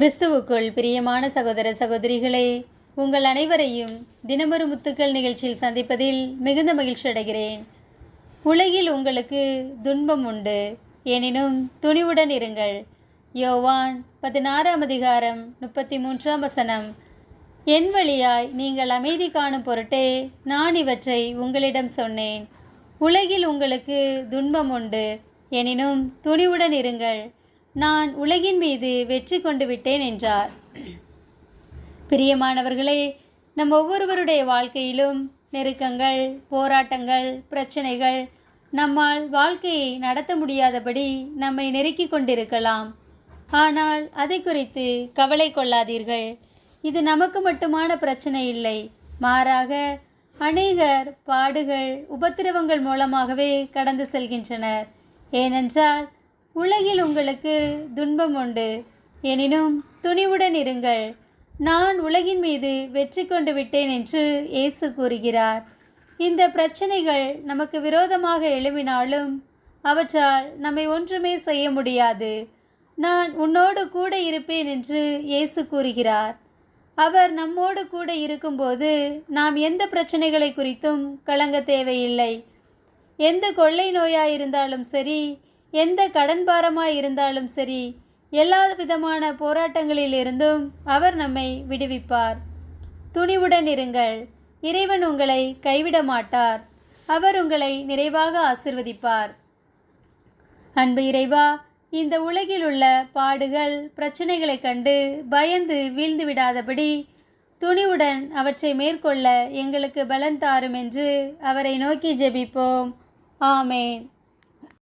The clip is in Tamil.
கிறிஸ்துவுக்குள் பிரியமான சகோதர சகோதரிகளே உங்கள் அனைவரையும் தினமொரு முத்துக்கள் நிகழ்ச்சியில் சந்திப்பதில் மிகுந்த மகிழ்ச்சி அடைகிறேன். உலகில் உங்களுக்கு துன்பம் உண்டு எனினும் துணிவுடன் இருங்கள். யோவான் பதினாறாம் அதிகாரம் முப்பத்தி மூன்றாம் வசனம். என் வழியாய் நீங்கள் அமைதி காணும் பொருட்டே நான் இவற்றை உங்களிடம் சொன்னேன். உலகில் உங்களுக்கு துன்பம் உண்டு எனினும் துணிவுடன் இருங்கள். நான் உலகின் மீது வெற்றி கொண்டு விட்டேன் என்றார். பிரியமானவர்களே நம் ஒவ்வொருவருடைய வாழ்க்கையிலும் நெருக்கங்கள் போராட்டங்கள் பிரச்சனைகள் நம்மால் வாழ்க்கையை நடத்த முடியாதபடி நம்மை நெருக்கி கொண்டிருக்கலாம். ஆனால் அதை குறித்து கவலை கொள்ளாதீர்கள். இது நமக்கு மட்டுமான பிரச்சனை இல்லை. மாறாக அநேகர் பாடுகள் உபத்திரவங்கள் மூலமாகவே கடந்து செல்கின்றனர். ஏனென்றால் உலகில் உங்களுக்கு துன்பம் உண்டு. எனினும் துணிவுடன் இருங்கள். நான் உலகின் மீது வெற்றி கொண்டு விட்டேன் என்று இயேசு கூறுகிறார். இந்த பிரச்சனைகள் நமக்கு விரோதமாக எழும்பினாலும் அவற்றால் நம்மை ஒன்றுமே செய்ய முடியாது. நான் உன்னோடு கூட இருப்பேன் என்று இயேசு கூறுகிறார். அவர் நம்மோடு கூட இருக்கும்போது நாம் எந்த பிரச்சனைகளை குறித்தும் கலங்க தேவையில்லை. எந்த கொள்ளை நோயாக இருந்தாலும் சரி எந்த கடன் பாரமாக இருந்தாலும் சரி எல்லா விதமான போராட்டங்களிலிருந்தும் அவர் நம்மை விடுவிப்பார். துணிவுடன் இருங்கள். இறைவன் உங்களை கைவிட மாட்டார். அவர் உங்களை நிறைவாக ஆசிர்வதிப்பார். அன்பு இறைவா இந்த உலகில் உள்ள பாடுகள் பிரச்சனைகளை கண்டு பயந்து வீழ்ந்து விடாதபடி துணிவுடன் அவற்றை மேற்கொள்ள எங்களுக்கு பலன் தாரும் என்று அவரை நோக்கி ஜெபிப்போம். ஆமேன்.